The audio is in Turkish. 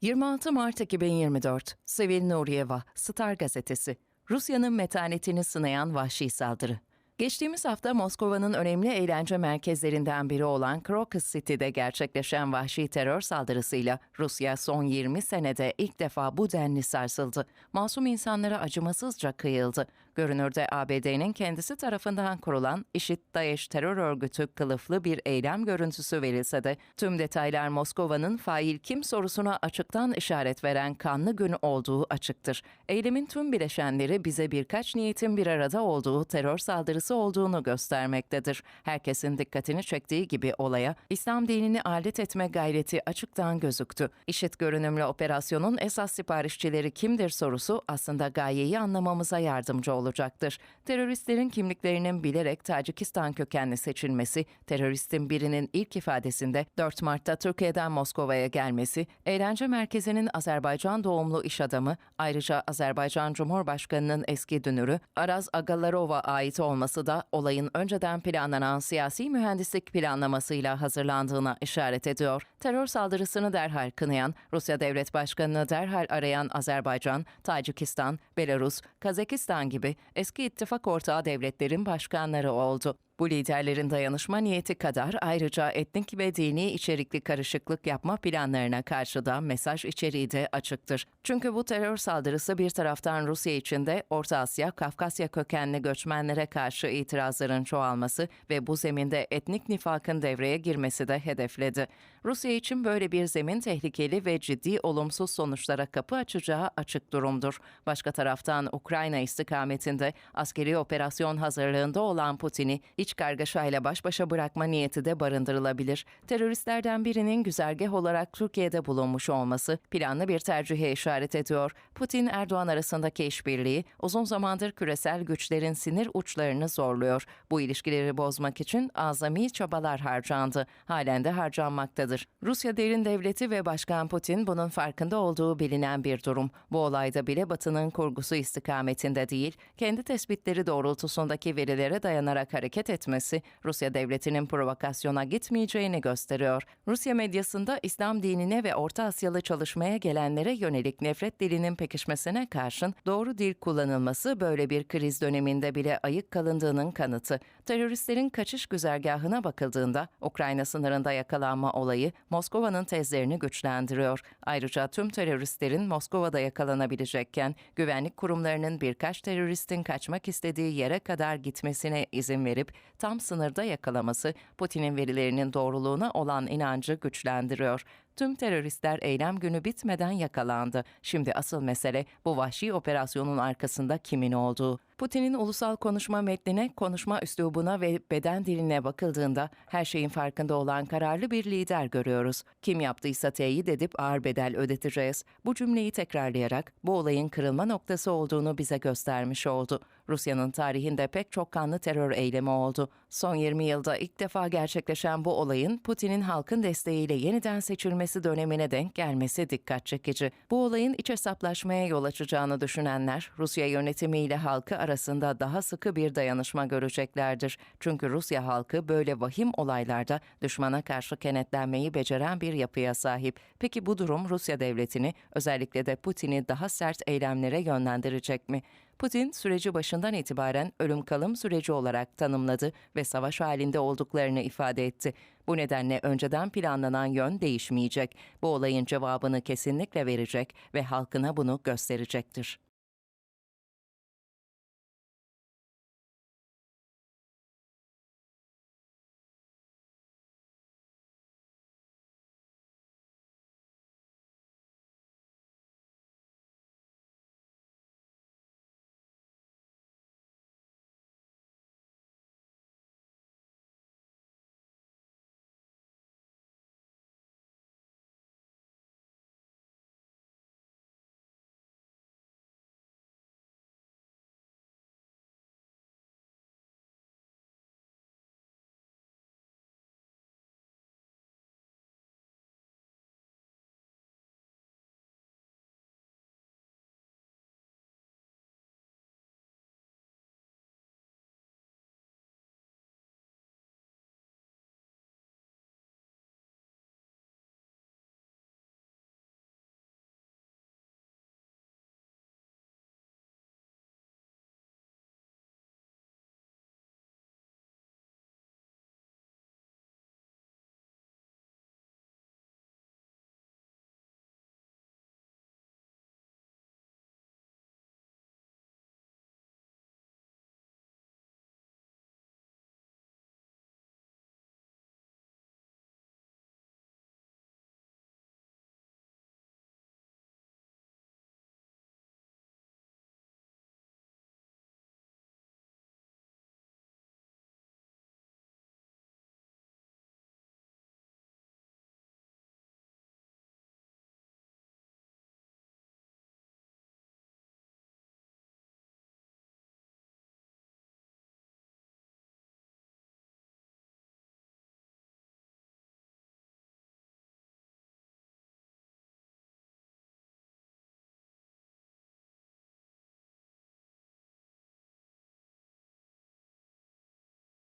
26 Mart 2024 Sevil Nuriyeva, Star Gazetesi. Rusya'nın metanetini sınayan vahşi saldırı. Geçtiğimiz hafta Moskova'nın önemli eğlence merkezlerinden biri olan Crocus City'de gerçekleşen vahşi terör saldırısıyla Rusya son 20 senede ilk defa bu denli sarsıldı. Masum insanlara acımasızca kıyıldı. Görünürde ABD'nin kendisi tarafından kurulan IŞİD-DAEŞ terör örgütü kılıflı bir eylem görüntüsü verilse de tüm detaylar Moskova'nın fail kim sorusuna açıktan işaret veren kanlı gün olduğu açıktır. Eylemin tüm bileşenleri bize birkaç niyetin bir arada olduğu terör saldırısı olduğunu göstermektedir. Herkesin dikkatini çektiği gibi olaya İslam dinini alet etme gayreti açıktan gözüktü. İşit görünümlü operasyonun esas siparişçileri kimdir sorusu aslında gayeyi anlamamıza yardımcı olacaktır. Teröristlerin kimliklerinin bilerek Tacikistan kökenli seçilmesi, teröristin birinin ilk ifadesinde 4 Mart'ta Türkiye'den Moskova'ya gelmesi, eğlence merkezinin Azerbaycan doğumlu iş adamı, ayrıca Azerbaycan Cumhurbaşkanı'nın eski dünürü Araz Agalarova ait olması da olayın önceden planlanan siyasi mühendislik planlamasıyla hazırlandığına işaret ediyor. Terör saldırısını derhal kınayan, Rusya Devlet Başkanı'nı derhal arayan Azerbaycan, Tacikistan, Belarus, Kazakistan gibi eski ittifak ortağı devletlerin başkanları oldu. Bu liderlerin dayanışma niyeti kadar ayrıca etnik ve dini içerikli karışıklık yapma planlarına karşı da mesaj içeriği de açıktır. Çünkü bu terör saldırısı bir taraftan Rusya içinde Orta Asya, Kafkasya kökenli göçmenlere karşı itirazların çoğalması ve bu zeminde etnik nifakın devreye girmesi de hedefledi. Rusya için böyle bir zemin tehlikeli ve ciddi olumsuz sonuçlara kapı açacağı açık durumdur. Başka taraftan Ukrayna istikametinde askeri operasyon hazırlığında olan Putin'i iç kargaşayla baş başa bırakma niyeti de barındırılabilir. Teröristlerden birinin güzergah olarak Türkiye'de bulunmuş olması planlı bir tercihe işaret ediyor. Putin-Erdoğan arasındaki işbirliği uzun zamandır küresel güçlerin sinir uçlarını zorluyor. Bu ilişkileri bozmak için azami çabalar harcandı. Halen de harcanmaktadır. Rusya derin devleti ve Başkan Putin bunun farkında olduğu bilinen bir durum. Bu olayda bile Batı'nın kurgusu istikametinde değil, kendi tespitleri doğrultusundaki verilere dayanarak hareket etmesi Rusya devletinin provokasyona gitmeyeceğini gösteriyor. Rusya medyasında İslam dinine ve Orta Asyalı çalışmaya gelenlere yönelik nefret dilinin pekişmesine karşın doğru dil kullanılması böyle bir kriz döneminde bile ayık kalındığının kanıtı. Teröristlerin kaçış güzergahına bakıldığında Ukrayna sınırında yakalanma olayı Moskova'nın tezlerini güçlendiriyor. Ayrıca tüm teröristlerin Moskova'da yakalanabilecekken güvenlik kurumlarının birkaç teröristin kaçmak istediği yere kadar gitmesine izin verip tam sınırda yakalaması Putin'in verilerinin doğruluğuna olan inancı güçlendiriyor. Tüm teröristler eylem günü bitmeden yakalandı. Şimdi asıl mesele bu vahşi operasyonun arkasında kimin olduğu. Putin'in ulusal konuşma metnine, konuşma üslubuna ve beden diline bakıldığında her şeyin farkında olan kararlı bir lider görüyoruz. Kim yaptıysa teyit edip ağır bedel ödeteceğiz. Bu cümleyi tekrarlayarak bu olayın kırılma noktası olduğunu bize göstermiş oldu. Rusya'nın tarihinde pek çok kanlı terör eylemi oldu. Son 20 yılda ilk defa gerçekleşen bu olayın Putin'in halkın desteğiyle yeniden seçilmesi dönemine denk gelmesi dikkat çekici. Bu olayın iç hesaplaşmaya yol açacağını düşünenler Rusya yönetimiyle halkı arasında daha sıkı bir dayanışma göreceklerdir. Çünkü Rusya halkı böyle vahim olaylarda düşmana karşı kenetlenmeyi beceren bir yapıya sahip. Peki bu durum Rusya devletini özellikle de Putin'i daha sert eylemlere yönlendirecek mi? Putin süreci başından itibaren ölüm kalım süreci olarak tanımladı ve savaş halinde olduklarını ifade etti. Bu nedenle önceden planlanan yön değişmeyecek. Bu olayın cevabını kesinlikle verecek ve halkına bunu gösterecektir.